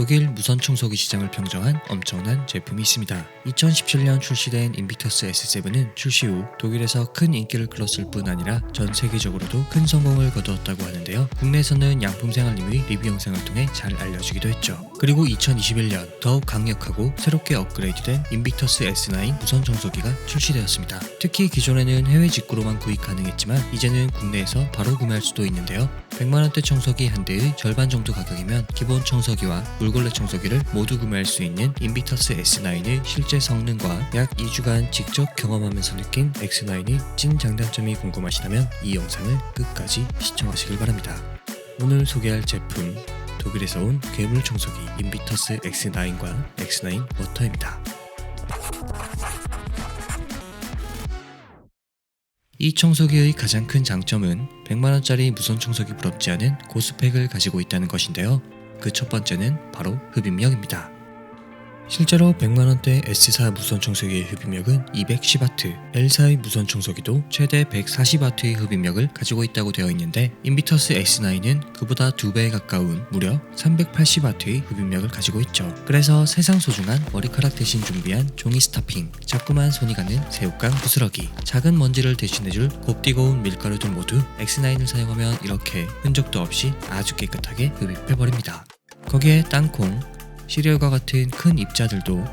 독일 무선 청소기 시장을 평정한 엄청난 제품이 있습니다. 2017년 출시된 인비터스 S7은 출시 후 독일에서 큰 인기를 끌었을 뿐 아니라 전 세계적으로도 큰 성공을 거두었다고 하는데요. 국내에서는 양품생활님의 리뷰 영상을 통해 잘 알려지기도 했죠. 그리고 2021년 더욱 강력하고 새롭게 업그레이드된 인비터스 S9 무선 청소기가 출시되었습니다. 특히 기존에는 해외 직구로만 구입 가능했지만 이제는 국내에서 바로 구매할 수도 있는데요. 100만원대 청소기 한 대의 절반 정도 가격이면 기본 청소기와 물걸레 청소기를 모두 구매할 수 있는 인비터스 S9의 실제 성능과 약 2주간 직접 경험하면서 느낀 X9의 찐 장단점이 궁금하시다면 이 영상을 끝까지 시청하시길 바랍니다. 오늘 소개할 제품 독일에서 온 괴물 청소기 인비터스 X9과 X9 워터입니다. 이 청소기의 가장 큰 장점은 100만원짜리 무선 청소기 부럽지 않은 고스펙을 가지고 있다는 것인데요. 그 첫 번째는 바로 흡입력입니다. 실제로 100만원대 S4 무선 청소기의 흡입력은 210W, L4의 무선 청소기도 최대 140W의 흡입력을 가지고 있다고 되어 있는데 인비터스 S9은 그보다 2배에 가까운 무려 380W의 흡입력을 가지고 있죠. 그래서 세상 소중한 머리카락 대신 준비한 종이 스타핑, 자꾸만 손이 가는 새우깡 부스러기, 작은 먼지를 대신해줄 곱디고운 밀가루들 모두 X9을 사용하면 이렇게 흔적도 없이 아주 깨끗하게 흡입해버립니다. 거기에 땅콩, 시리얼과 같은 큰 입자들도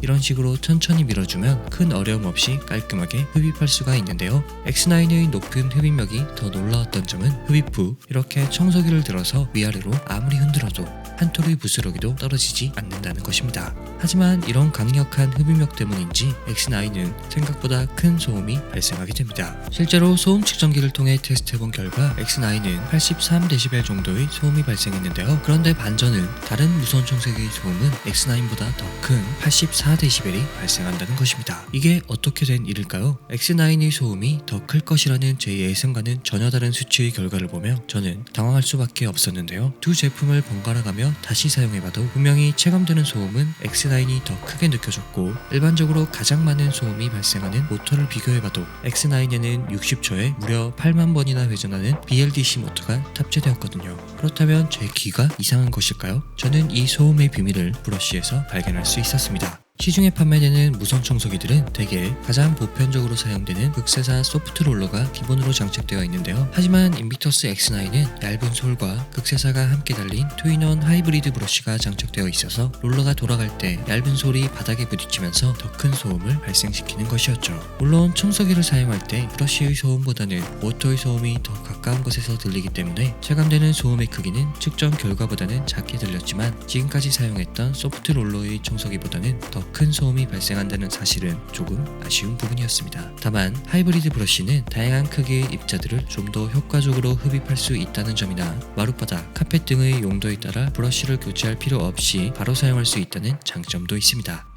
이런 식으로 천천히 밀어주면 큰 어려움 없이 깔끔하게 흡입할 수가 있는데요. X9의 높은 흡입력이 더 놀라웠던 점은 흡입 후 이렇게 청소기를 들어서 위아래로 아무리 흔들어도 한 톨의 부스러기도 떨어지지 않는다는 것입니다. 하지만 이런 강력한 흡입력 때문인지 X9은 생각보다 큰 소음이 발생하게 됩니다. 실제로 소음 측정기를 통해 테스트해본 결과 X9은 83dB 정도의 소음이 발생했는데요. 그런데 반전은 다른 무선 청소기의 소음은 X9보다 더 큰 84dB이 발생한다는 것입니다. 이게 어떻게 된 일일까요? X9의 소음이 더 클 것이라는 제 예상과는 전혀 다른 수치의 결과를 보며 저는 당황할 수밖에 없었는데요. 두 제품을 번갈아 가며 다시 사용해봐도 분명히 체감되는 소음은 X9이 더 크게 느껴졌고 일반적으로 가장 많은 소음이 발생하는 모터를 비교해봐도 X9에는 60초에 무려 8만 번이나 회전하는 BLDC 모터가 탑재되었거든요. 그렇다면 제 귀가 이상한 것일까요? 저는 이 소음의 비밀을 브러쉬에서 발견할 수 있었습니다. 시중에 판매되는 무선 청소기들은 대개 가장 보편적으로 사용되는 극세사 소프트 롤러가 기본으로 장착되어 있는데요. 하지만 인비터스 X9은 얇은 솔과 극세사가 함께 달린 투인원 하이브리드 브러쉬가 장착되어 있어서 롤러가 돌아갈 때 얇은 솔이 바닥에 부딪히면서 더 큰 소음을 발생시키는 것이었죠. 물론 청소기를 사용할 때 브러쉬의 소음보다는 모터의 소음이 더 가까운 곳에서 들리기 때문에 체감되는 소음의 크기는 측정 결과보다는 작게 들렸지만 지금까지 사용했던 소프트 롤러의 청소기보다는 더 큰 소음이 발생한다는 사실은 조금 아쉬운 부분이었습니다. 다만 하이브리드 브러쉬는 다양한 크기의 입자들을 좀 더 효과적으로 흡입할 수 있다는 점이나 마룻바닥, 카펫 등의 용도에 따라 브러쉬를 교체할 필요 없이 바로 사용할 수 있다는 장점도 있습니다.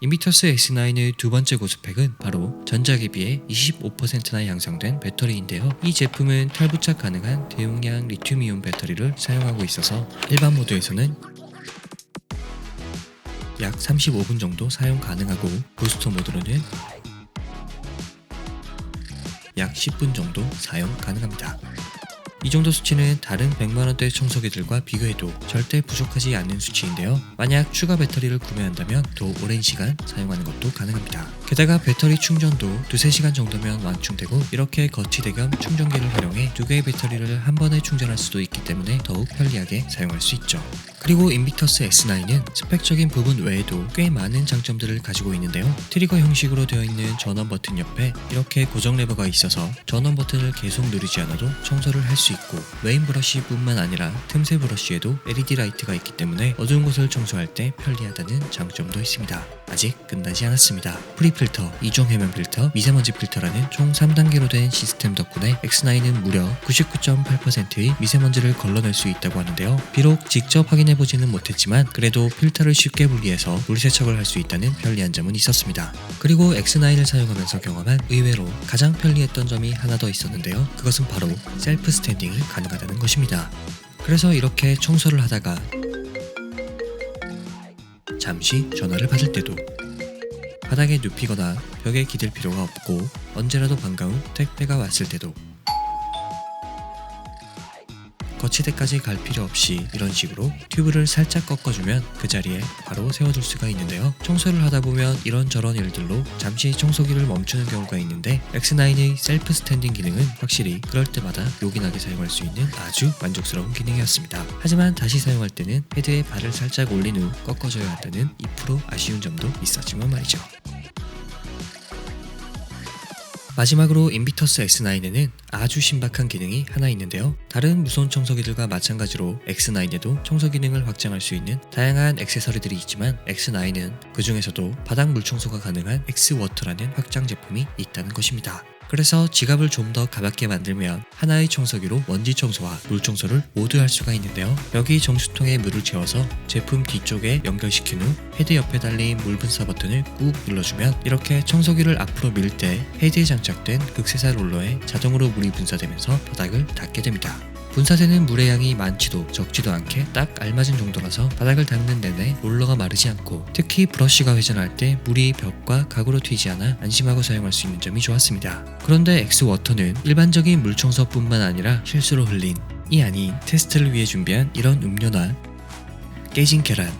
인비터스 X9의 두 번째 고스펙은 바로 전작에 비해 25%나 향상된 배터리인데요. 이 제품은 탈부착 가능한 대용량 리튬이온 배터리를 사용하고 있어서 일반 모드에서는 약 35분 정도 사용 가능하고 부스터 모드로는 약 10분 정도 사용 가능합니다. 이 정도 수치는 다른 100만원대 청소기들과 비교해도 절대 부족하지 않는 수치인데요. 만약 추가 배터리를 구매한다면 더 오랜 시간 사용하는 것도 가능합니다. 게다가 배터리 충전도 두세 시간 정도면 완충되고 이렇게 거치 대겸 충전기를 활용해 두 개의 배터리를 한 번에 충전할 수도 있기 때문에 더욱 편리하게 사용할 수 있죠. 그리고 인비터스 S9은 스펙적인 부분 외에도 꽤 많은 장점들을 가지고 있는데요. 트리거 형식으로 되어 있는 전원 버튼 옆에 이렇게 고정 레버가 있어서 전원 버튼을 계속 누르지 않아도 청소를 할 수 있고 메인 브러쉬뿐만 아니라 틈새 브러쉬에도 LED 라이트가 있기 때문에 어두운 곳을 청소할 때 편리하다는 장점도 있습니다. 아직 끝나지 않았습니다. 프리 필터, 이종 해면 필터, 미세먼지 필터라는 총 3단계로 된 시스템 덕분에 X9은 무려 99.8%의 미세먼지를 걸러낼 수 있다고 하는데요. 비록 직접 확인 해보지는 못했지만 그래도 필터를 쉽게 분리해서 물 세척을 할 수 있다는 편리한 점은 있었습니다. 그리고 X9을 사용하면서 경험한 의외로 가장 편리했던 점이 하나 더 있었는데요. 그것은 바로 셀프 스탠딩이 가능하다는 것입니다. 그래서 이렇게 청소를 하다가 잠시 전화를 받을 때도 바닥에 눕히거나 벽에 기댈 필요가 없고 언제라도 반가운 택배가 왔을 때도 거치대까지 갈 필요 없이 이런 식으로 튜브를 살짝 꺾어주면 그 자리에 바로 세워둘 수가 있는데요. 청소를 하다 보면 이런저런 일들로 잠시 청소기를 멈추는 경우가 있는데 X9의 셀프 스탠딩 기능은 확실히 그럴 때마다 요긴하게 사용할 수 있는 아주 만족스러운 기능이었습니다. 하지만 다시 사용할 때는 헤드에 발을 살짝 올린 후 꺾어줘야 한다는 2% 아쉬운 점도 있었지만 말이죠. 마지막으로 인비터스 X9에는 아주 신박한 기능이 하나 있는데요. 다른 무선 청소기들과 마찬가지로 X9에도 청소 기능을 확장할 수 있는 다양한 액세서리들이 있지만 X9은 그 중에서도 바닥 물 청소가 가능한 X워터라는 확장 제품이 있다는 것입니다. 그래서 지갑을 좀 더 가볍게 만들면 하나의 청소기로 먼지 청소와 물 청소를 모두 할 수가 있는데요. 여기 정수통에 물을 채워서 제품 뒤쪽에 연결시킨 후 헤드 옆에 달린 물 분사 버튼을 꾹 눌러주면 이렇게 청소기를 앞으로 밀 때 헤드에 장착된 극세사 롤러에 자동으로 물이 분사되면서 바닥을 닦게 됩니다. 분사되는 물의 양이 많지도 적지도 않게 딱 알맞은 정도라서 바닥을 닦는 내내 롤러가 마르지 않고 특히 브러쉬가 회전할 때 물이 벽과 가구로 튀지 않아 안심하고 사용할 수 있는 점이 좋았습니다. 그런데 엑스워터는 일반적인 물 청소뿐만 아니라 실수로 흘린 이 아닌 테스트를 위해 준비한 이런 음료나 깨진 계란,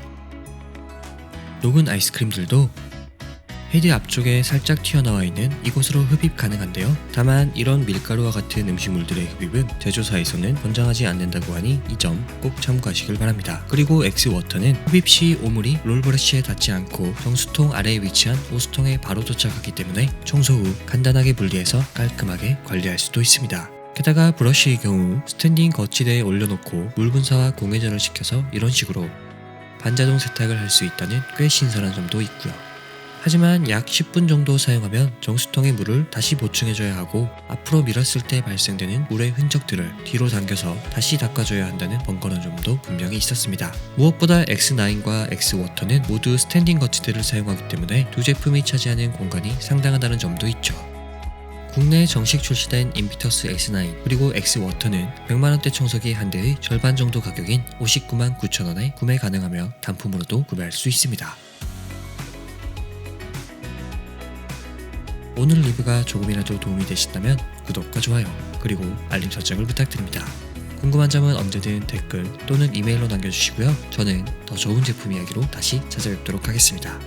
녹은 아이스크림들도 헤드 앞쪽에 살짝 튀어나와 있는 이곳으로 흡입 가능한데요. 다만 이런 밀가루와 같은 음식물들의 흡입은 제조사에서는 권장하지 않는다고 하니 이 점 꼭 참고하시길 바랍니다. 그리고 엑스워터는 흡입 시 오물이 롤브러쉬에 닿지 않고 정수통 아래에 위치한 오수통에 바로 도착하기 때문에 청소 후 간단하게 분리해서 깔끔하게 관리할 수도 있습니다. 게다가 브러쉬의 경우 스탠딩 거치대에 올려놓고 물 분사와 공회전을 시켜서 이런 식으로 반자동 세탁을 할 수 있다는 꽤 신선한 점도 있고요. 하지만 약 10분 정도 사용하면 정수통의 물을 다시 보충해줘야 하고 앞으로 밀었을 때 발생되는 물의 흔적들을 뒤로 당겨서 다시 닦아줘야 한다는 번거로운 점도 분명히 있었습니다. 무엇보다 X9과 X워터는 모두 스탠딩 거치대를 사용하기 때문에 두 제품이 차지하는 공간이 상당하다는 점도 있죠. 국내에 정식 출시된 인비터스 X9 그리고 X워터는 100만원대 청소기 한 대의 절반 정도 가격인 59만 9천원에 구매 가능하며 단품으로도 구매할 수 있습니다. 오늘 리뷰가 조금이라도 도움이 되셨다면 구독과 좋아요 그리고 알림 설정을 부탁드립니다. 궁금한 점은 언제든 댓글 또는 이메일로 남겨주시고요. 저는 더 좋은 제품 이야기로 다시 찾아뵙도록 하겠습니다.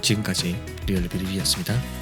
지금까지 리얼리뷰리였습니다.